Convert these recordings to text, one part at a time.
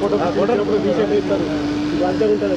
Photo photo BJP ఇస్తారు అంతే ఉంటుంది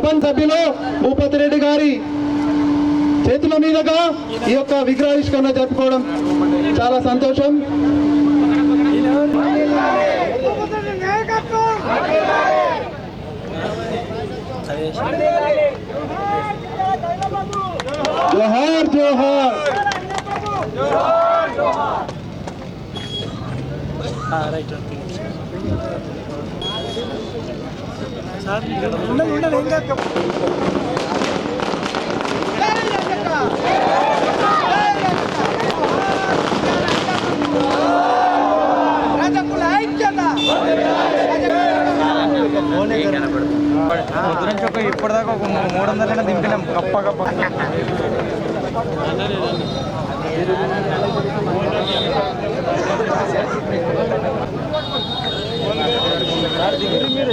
ప్రపంచ సభ్యులు భూపతి రెడ్డి గారి చేతుల మీదుగా ఈ యొక్క విగ్రహావిష్కరణ జరుపుకోవడం చాలా సంతోషం. జోహార్ జోహార్. పొద్దు నుంచి ఒక ఇప్పటిదాకా ఒక మూడు వందలైనా దింపినాం గప్ప గప్ప మీరు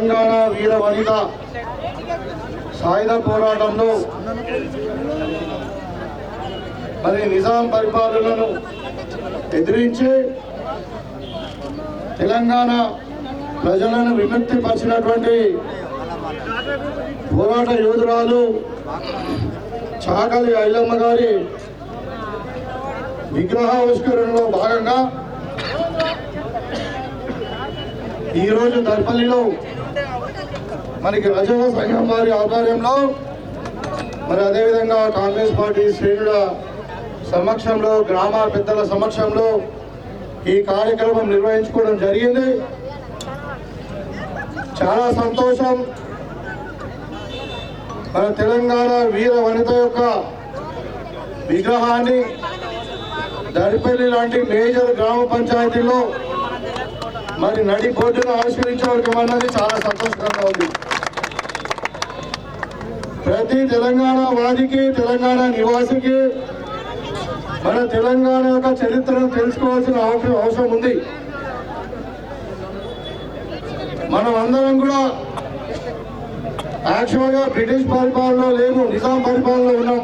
తెలంగాణ వీర వనిత సాయుధ పోరాటంలో మరి నిజాం పరిపాలనను ఎదిరించి తెలంగాణ ప్రజలను విముక్తి పరిచినటువంటి పోరాట యోధురాలు చాకలి ఐలమ్మ గారి విగ్రహావిష్కరణలో భాగంగా ఈరోజు దర్పల్లిలో మనకి రజవ సంఘం వారి ఆధ్వర్యంలో మరి అదేవిధంగా కాంగ్రెస్ పార్టీ శ్రేణుల సమక్షంలో గ్రామ పెద్దల సమక్షంలో ఈ కార్యక్రమం నిర్వహించుకోవడం జరిగింది. చాలా సంతోషం. మన తెలంగాణ వీర వనిత యొక్క విగ్రహాన్ని దరిపల్లి లాంటి మేజర్ గ్రామ పంచాయతీలో మరి నడి బోర్డును ఆవిష్కరించడం చాలా సంతోషకరంగా ఉంది. ప్రతి తెలంగాణ వాదికి తెలంగాణ నివాసికి మన తెలంగాణ యొక్క చరిత్రను తెలుసుకోవాల్సిన అవసరం అవసరం ఉంది. మనం అందరం కూడా యాక్చువల్గా బ్రిటిష్ పరిపాలనలో లేము నిజాం పరిపాలనలో ఉన్నాం.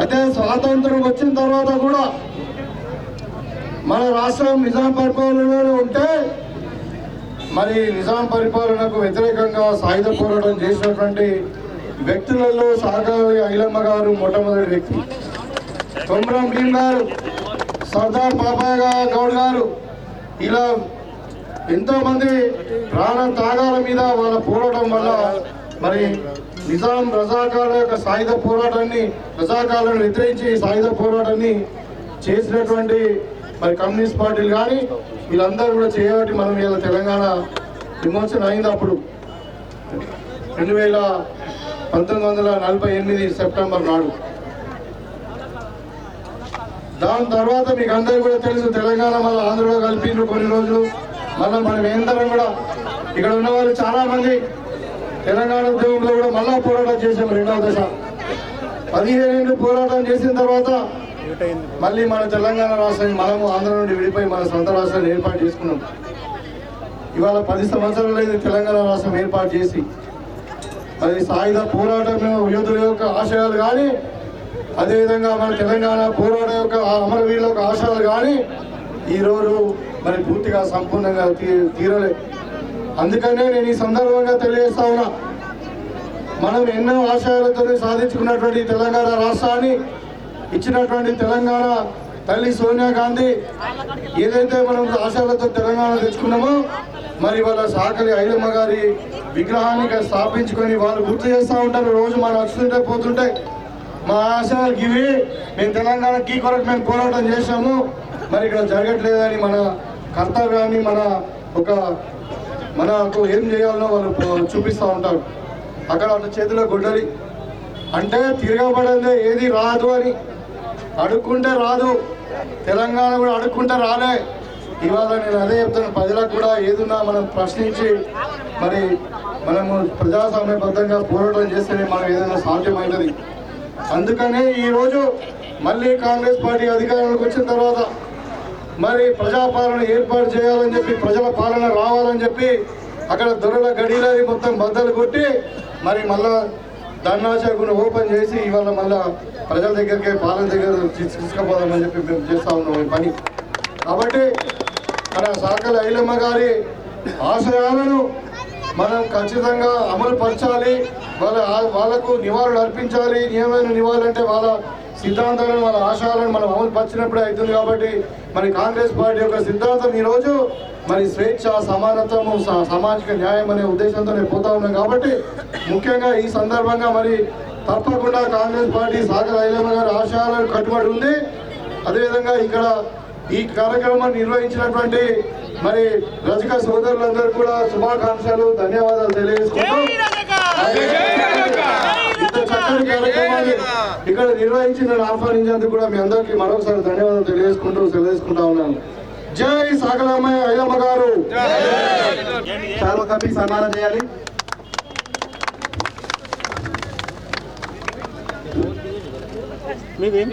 అయితే స్వాతంత్రం వచ్చిన తర్వాత కూడా మన రాష్ట్రం నిజాం పరిపాలనలో ఉంటే మరి నిజాం పరిపాలనకు వ్యతిరేకంగా సాయుధ పోరాటం చేసినటువంటి వ్యక్తులలో సాగరి ఐలమ్మ గారు మొట్టమొదటి వ్యక్తి. కొమరం భీమ్ గారు సర్దార్ బాబాయ్ గౌడ్ గారు. ఇలా ఎంతో మంది ప్రాణ త్యాగాల మీద వాళ్ళ పోరాటం వల్ల మరి నిజాం రజాకాల యొక్క సాయుధ పోరాటాన్ని రజాకాలను వ్యతిరేకించి సాయుధ పోరాటాన్ని చేసినటువంటి మరి కమ్యూనిస్ట్ పార్టీలు కానీ వీళ్ళందరూ కూడా చేయబట్టి మనం ఇలా తెలంగాణ విమోచన అయింది అప్పుడు. రెండు వేల పంతొమ్మిది వందల నలభై ఎనిమిది సెప్టెంబర్ నాడు. దాని తర్వాత మీకు అందరికీ కూడా తెలుసు తెలంగాణ మళ్ళీ ఆంధ్రలో కలిపిండ్రు కొన్ని రోజులు. మళ్ళీ మనం ఏందరం కూడా ఇక్కడ ఉన్న వాళ్ళు చాలా మంది తెలంగాణ ఉద్యమంలో కూడా మళ్ళా పోరాటం చేసాం రెండవ దశ. పదిహేను ఏళ్ళు పోరాటం చేసిన తర్వాత మళ్ళీ మన తెలంగాణ రాష్ట్రాన్ని మనము ఆంధ్ర నుండి విడిపోయి మన సొంత రాష్ట్రాన్ని ఏర్పాటు చేసుకున్నాం. ఇవాళ పది సంవత్సరాలైంది తెలంగాణ రాష్ట్రం ఏర్పాటు చేసి. అది సాయుధ పోరాటం యోధుల యొక్క ఆశయాలు కానీ అదేవిధంగా మన తెలంగాణ పోరాటం యొక్క అమరవీరుల యొక్క ఆశయాలు కానీ ఈరోజు మరి పూర్తిగా సంపూర్ణంగా తీ- తీరలే. అందుకనే నేను ఈ సందర్భంగా తెలియజేస్తా ఉన్నా. మనం ఎన్నో ఆశయాలతో సాధించుకున్నటువంటి తెలంగాణ రాష్ట్రాన్ని ఇచ్చినటువంటి తెలంగాణ తల్లి సోనియా గాంధీ ఏదైతే మనం ఆశలతో తెలంగాణ తెచ్చుకున్నామో మరి వాళ్ళ సాకలి ఐలమ్మ గారి విగ్రహాన్ని స్థాపించుకొని వాళ్ళు గుర్తు చేస్తూ ఉంటారు రోజు మనం వస్తుంటే పోతుంటే మా ఆశయాలు ఇవి మేము తెలంగాణకి కొరకు మేము పోరాటం చేశాము. మరి ఇక్కడ జరగట్లేదని మన కర్తవ్యాన్ని మన ఒక మనకు ఏం చేయాలో వాళ్ళు చూపిస్తూ ఉంటారు. అక్కడ వాళ్ళ చేతిలో గుడ్డలి అంటే తిరగబడదే ఏది రాదు అని. అడుక్కుంటే రాదు. తెలంగాణ కూడా అడుక్కుంటే రాలే. ఇవాళ నేను అదే చెప్తాను ప్రజలకు కూడా ఏదున్నా మనం ప్రశ్నించి మరి మనము ప్రజాస్వామ్యబద్ధంగా పోరాటం చేస్తేనే మనం ఏదైనా సాధ్యమైనది అందుకనే ఈరోజు మళ్ళీ కాంగ్రెస్ పార్టీ అధికారంలోకి వచ్చిన తర్వాత మరి ప్రజాపాలన ఏర్పాటు చేయాలని చెప్పి ప్రజల పాలన రావాలని చెప్పి అక్కడ దొరల గడిలని మొత్తం బద్దలు కొట్టి మరి మళ్ళా ధర్నాశాఖను ఓపెన్ చేసి ఇవాళ మళ్ళా ప్రజల దగ్గరికి పాలన దగ్గర తీసు- తీసుకుపోదామని చెప్పి మేము చేస్తా ఉన్నాం ఈ పని. కాబట్టి మన సాకల ఐలమ్మ గారి ఆశయాలను మనం ఖచ్చితంగా అమలు పరచాలి వాళ్ళ వాళ్ళకు నివాళులు అర్పించాలి. ఏమైనా నివాళులు అంటే వాళ్ళ సిద్ధాంతాలను వాళ్ళ ఆశయాలను మనం అమలు పరిచినప్పుడే అవుతుంది కాబట్టి మరి కాంగ్రెస్ పార్టీ యొక్క సిద్ధాంతం ఈరోజు మరి స్వేచ్ఛ సమానత్వము సామాజిక న్యాయం అనే ఉద్దేశంతోనే పోతా ఉన్నాం కాబట్టి ముఖ్యంగా ఈ సందర్భంగా మరి తప్పకుండా కాంగ్రెస్ పార్టీ సాగర్ ఐలమ్మ గారి ఆశయాలను కట్టుబడి ఉంది. అదేవిధంగా ఇక్కడ ఈ కార్యక్రమాన్ని నిర్వహించినటువంటి మరి రజక సోదరులందరూ కూడా శుభాకాంక్షలు ధన్యవాదాలు తెలియజేసుకుంటూ చక్కని కార్యక్రమాన్ని ఇక్కడ నిర్వహించిన నన్ను ఆహ్వానించేందుకు కూడా మీ అందరికీ మరొకసారి ధన్యవాదాలు తెలియజేసుకుంటూ సెలవుకుంటా ఉన్నాను. జై సాగలమ్మయ్య అయ్యమ్మ గారు. చాలా సన్మానం చేయాలి. మీవేం